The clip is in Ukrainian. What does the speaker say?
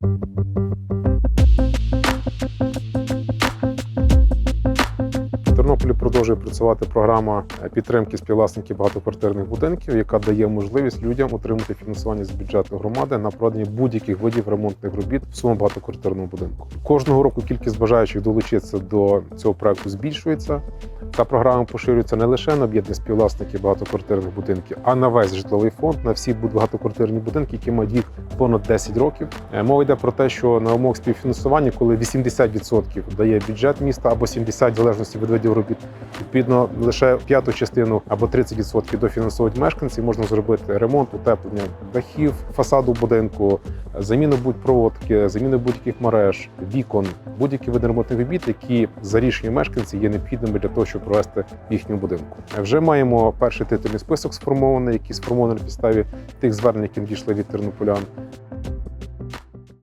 В Тернополі продовжує працювати програма підтримки співвласників багатоквартирних будинків, яка дає можливість людям отримати фінансування з бюджету громади на проведення будь-яких видів ремонтних робіт в своєму багатоквартирному будинку. Кожного року кількість бажаючих долучитися до цього проекту збільшується. Та програма поширюється не лише на об'єднані співвласників багатоквартирних будинків, а на весь житловий фонд, на всі багатоквартирні будинки, які мають вік понад 10 років. Е, Мова йде про те, що на умовах співфінансування, коли 80% дає бюджет міста або 70% в залежності від видів робіт, відповідно лише п'яту частину або 30% дофінансують мешканці. Можна зробити ремонт, утеплення дахів, фасаду будинку, заміну будь-проводки, заміну будь-яких мереж, вікон, будь-які види ремонтних робіт, які за рішенням мешканців є необхідними для того, щоб провести їхньому будинку. Вже маємо перший титульний список сформований, який сформований на підставі тих звернень, які надійшли від тернополян.